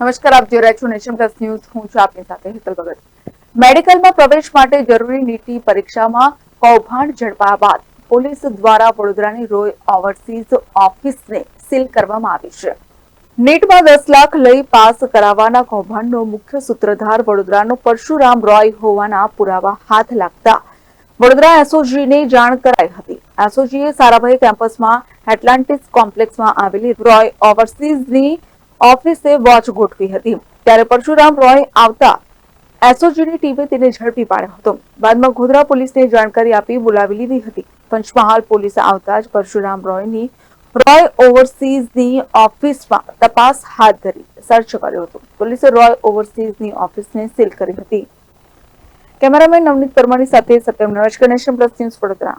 નમસ્કાર, આપ જોઈ રહ્યા છો નેશન પ્લસ ન્યૂઝ. હું છું આપની સાથે હેતલ ભગત. મેડિકલમાં પ્રવેશ માટે જરૂરી નીટની પરીક્ષામાં કૌભાંડ ઝડપાયા બાદ પોલીસ દ્વારા વડોદરાની રોય ઓવરસીઝ ઓફિસને સીલ કરવામાં આવી છે. નીટમાં દસ લાખ લઈ પાસ કરાવવાના કૌભાંડનો મુખ્ય સૂત્રધાર વડોદરાનો પરશુરામ રોય હોવાના પુરાવા હાથ લાગતા વડોદરા એસઓજીને જાણ કરાઈ હતી. એસઓજીએ સારાભાઈ કેમ્પસમાં એટલાન્ટિસ કોમ્પ્લેક્સમાં આવેલી રોય ઓવરસીઝની ઓફિસે વોચ ગોઠવી હતી. ત્યારે પરશુરામ રોય આવતા એસઓજીની ટીમે તેને ઝડપી પાડ્યો હતો. બાદમાં ગોધરા પોલીસને જાણકારી આપી બોલાવી લીધી હતી. પંચમહાલ પોલીસે આવતા જ પરશુરામ રોયની રોય ઓવરસીઝની ઓફિસમાં તપાસ હાથ ધરી સર્ચ કર્યો હતો. પોલીસે રોય ઓવરસીઝની ઓફિસને સીલ કરી હતી. કેમેરામેન નવનીત પરમારની સાથે સત્યમ નરેશ ગણેશન પ્લસ ન્યૂઝ વડોદરા.